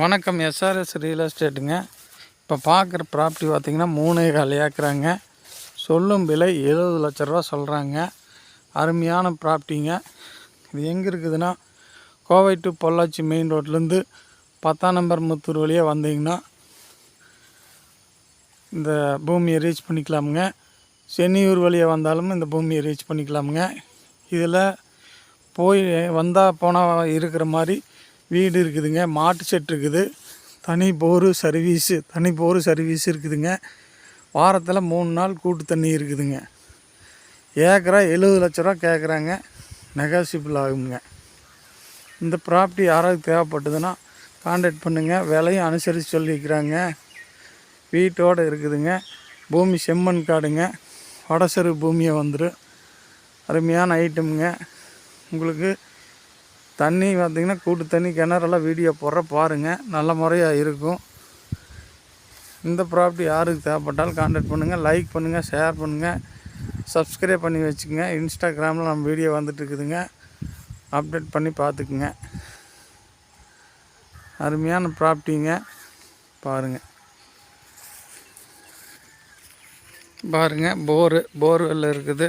வணக்கம். SRS real எஸ்டேட்டுங்க இப்போ பார்க்குற ப்ராப்பர்ட்டி பார்த்திங்கன்னா மூணு கால் ஏக்கராங்க. சொல்லும் விலை எழுபது லட்ச ரூபா சொல்கிறாங்க அருமையான ப்ராப்பர்ட்டிங்க இது எங்கே இருக்குதுன்னா கோவை டு பொள்ளாச்சி மெயின் ரோட்லேருந்து பத்தாம் நம்பர் முத்தூர் வழியாக வந்தீங்கன்னா இந்த பூமியை ரீச் பண்ணிக்கலாமுங்க. சென்னியூர் வழியாக வந்தாலும் இந்த பூமியை ரீச் பண்ணிக்கலாமுங்க. இதில் போய் வந்தால் போனால் இருக்கிற மாதிரி வீடு இருக்குதுங்க. மாட்டு செட் இருக்குது. தனி போரு சர்வீஸு தனி போரு சர்வீஸ் இருக்குதுங்க. வாரத்தில் மூணு நாள் கூட்டு தண்ணி இருக்குதுங்க. ஏக்கரா எழுபது லட்ச ரூபா கேட்குறாங்க நெகாசிபிள் ஆகுங்க. இந்த ப்ராப்பர்ட்டி யாராவது தேவைப்பட்டதுன்னா காண்டாக்ட் பண்ணுங்கள் விலையும் அனுசரித்து சொல்லிக்கிறாங்க. வீட்டோடு இருக்குதுங்க. பூமி செம்மண் காடுங்க. வடசரு பூமியை வந்துடும் அருமையான ஐட்டமுங்க உங்களுக்கு தண்ணி பார்த்திங்கன்னா கூட்டு தண்ணி கிணறெல்லாம் வீடியோ போடுற பாருங்கள் நல்ல முறையாக இருக்கும். இந்த ப்ராப்பர்ட்டி யாருக்கு தேவைப்பட்டாலும் காண்டாக்ட் பண்ணுங்கள் லைக் பண்ணுங்கள் ஷேர் பண்ணுங்கள் சப்ஸ்கிரைப் பண்ணி வச்சுக்கோங்க. இன்ஸ்டாகிராமில் நம்ம வீடியோ வந்துட்டு இருக்குதுங்க. அப்டேட் பண்ணி பார்த்துக்குங்க. அருமையான ப்ராப்பர்ட்டிங்க பாருங்கள் பாருங்கள் போரு போர்வெல் இருக்குது.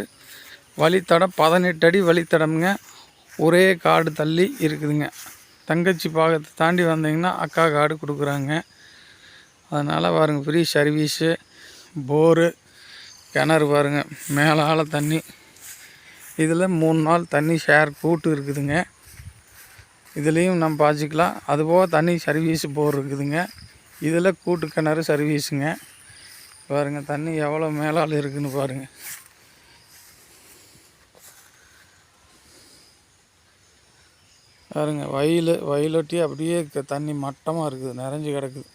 வழித்தடம் பதினெட்டு அடி வழித்தடம்ங்க. ஒரே காடு தள்ளி இருக்குதுங்க. தங்கச்சி பாகத்தை தாண்டி வந்தீங்கன்னா அக்கா காடு கொடுக்குறாங்க. அதனால் பாருங்கள் ஃப்ரீ சர்வீஸு போரு கிணறு பாருங்கள் மேலால் தண்ணி. இதில் மூணு நாள் தண்ணி ஷேர் கூட்டு இருக்குதுங்க. இதுலேயும் நம்ம பாய்ச்சிக்கலாம். அதுபோக தண்ணி சர்வீஸ் போர் இருக்குதுங்க. இதில் கூட்டு கிணறு சர்வீஸுங்க பாருங்கள் தண்ணி எவ்வளோ மேலால் இருக்குதுன்னு பாருங்கள் பாருங்க வயல் வயலொட்டி அப்படியே தண்ணி மட்டமாக இருக்குது நிறைஞ்சு கிடக்குது.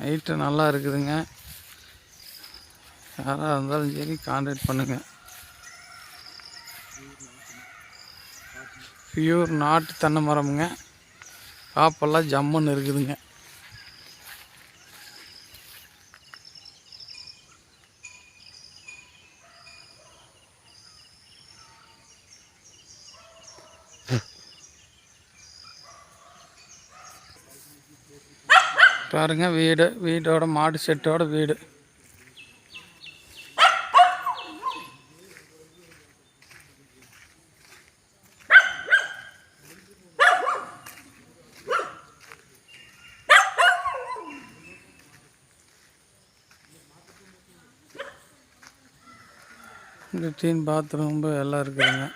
நைட்டு நல்லா இருக்குதுங்க. யாராக இருந்தாலும் சரி கான்டாக்ட் பண்ணுங்கள் பியூர் நாட்டு தென்னை மரமுங்க. காப்பெல்லாம் ஜம்முன்னு இருக்குதுங்க. பாருங்க வீடு வீடோட மாடு செட்டோட வீடு. டீன் பாத்ரூம் எல்லாம் இருக்குதுங்க.